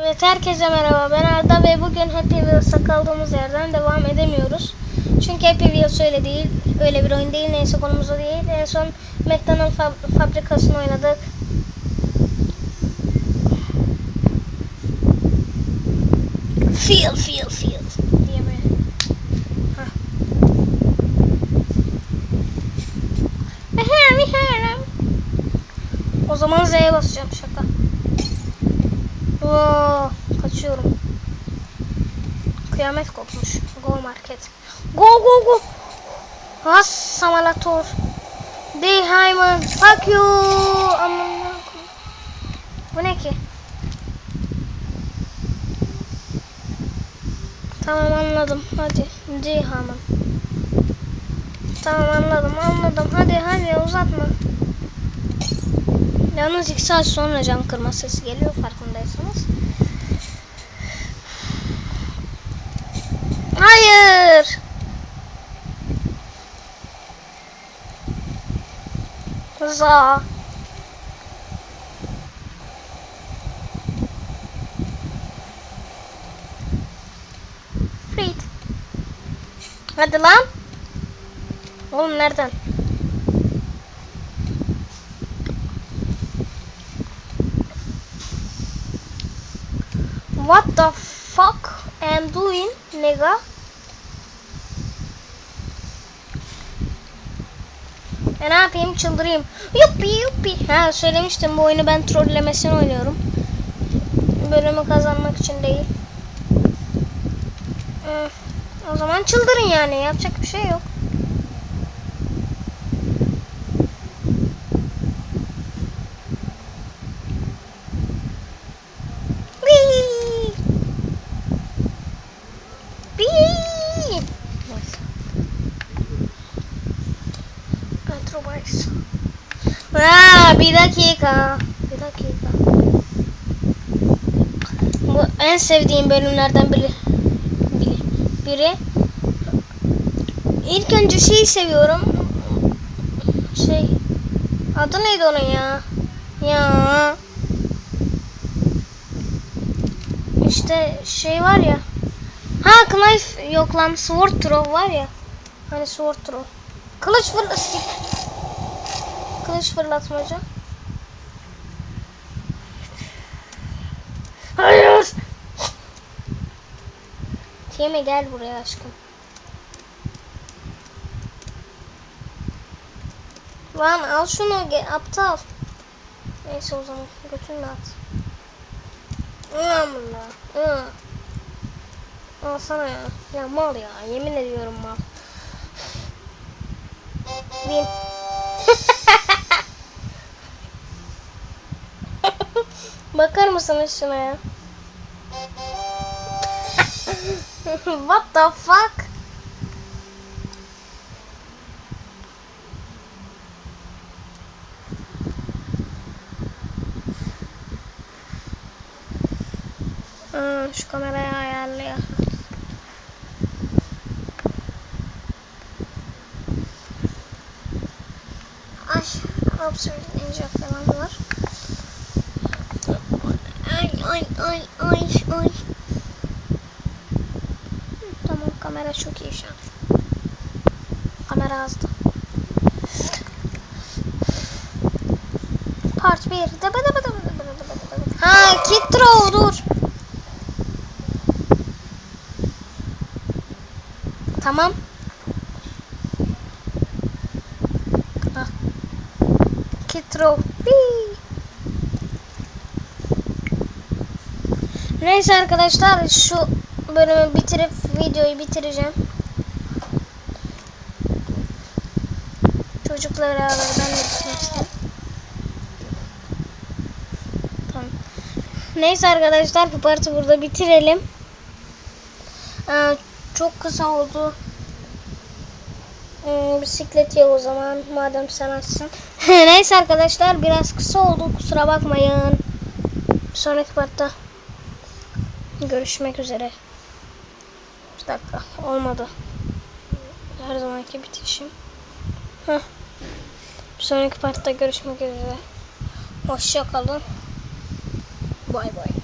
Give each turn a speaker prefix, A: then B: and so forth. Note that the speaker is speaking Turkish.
A: Evet herkese merhaba ben Arda ve bugün Happy Wheels'a kaldığımız yerden devam edemiyoruz. Çünkü Happy Wheels öyle değil, öyle bir oyun değil. Neyse konumuz o değil. En son McDonald's fab- fabrikasını oynadık. Feel, feel, feel diye böyle. O zaman Z'ye basacağım şaka. Oo, kaçıyorum. Kıyamet kopmuş. Go market. Go go go. Has samalator. Dey Hyman. Fuck you. Aman Bu ne ki? Tamam anladım. Hadi. Dey Hyman. Tamam anladım anladım. Hadi hadi uzatma. Yalnız iki saat sonra cam kırma sesi geliyor farkındaysanız. Hayır. Za. Frit. Hadi lan. Oğlum nereden? What the fuck am doing, nigga? E ne yapayım çıldırayım. Yuppi yuppi. Ha söylemiştim bu oyunu ben trollemesini oynuyorum. Bölümü kazanmak için değil. Hı, O zaman çıldırın yani yapacak bir şey yok. Petrobras. Aa, bir dakika. Bir dakika. Bu en sevdiğim bölümlerden biri. Biri. biri. İlk önce şeyi seviyorum. Şey. Adı neydi onun ya? Ya. İşte şey var ya. Ha knife yok lan sword throw var ya. Hani sword throw. Kılıç fırlat. Kılıç fırlatmaca. Hayır. Tiyeme gel buraya aşkım. Lan al şunu aptal. Neyse o zaman götünle at. Amına. Hı. Al sana ya. Ya mal ya. Yemin ediyorum mal. Bin. Bakar mısınız şuna ya? What the fuck? Aa, şu kamerayı ayarlıyor. Ay, absurd ninja falan var. Ay ay ay. Tamam kamera çok iyi şu an. Kamera azdı. Part 1. Daba daba daba daba daba daba daba. Ha, Kitro dur. Tamam. Kitro. Neyse arkadaşlar şu bölümü bitirip videoyu bitireceğim. Çocukla beraber ben de. Tamam. Neyse arkadaşlar bu parti burada bitirelim. Ee, çok kısa oldu. Ee, bisiklet ye o zaman madem sen açsın. Neyse arkadaşlar biraz kısa oldu kusura bakmayın. Bir sonraki partta görüşmek üzere. Bir dakika olmadı. Her zamanki bitişim. Heh. Bir sonraki partta görüşmek üzere. Hoşça kalın. Bay bay.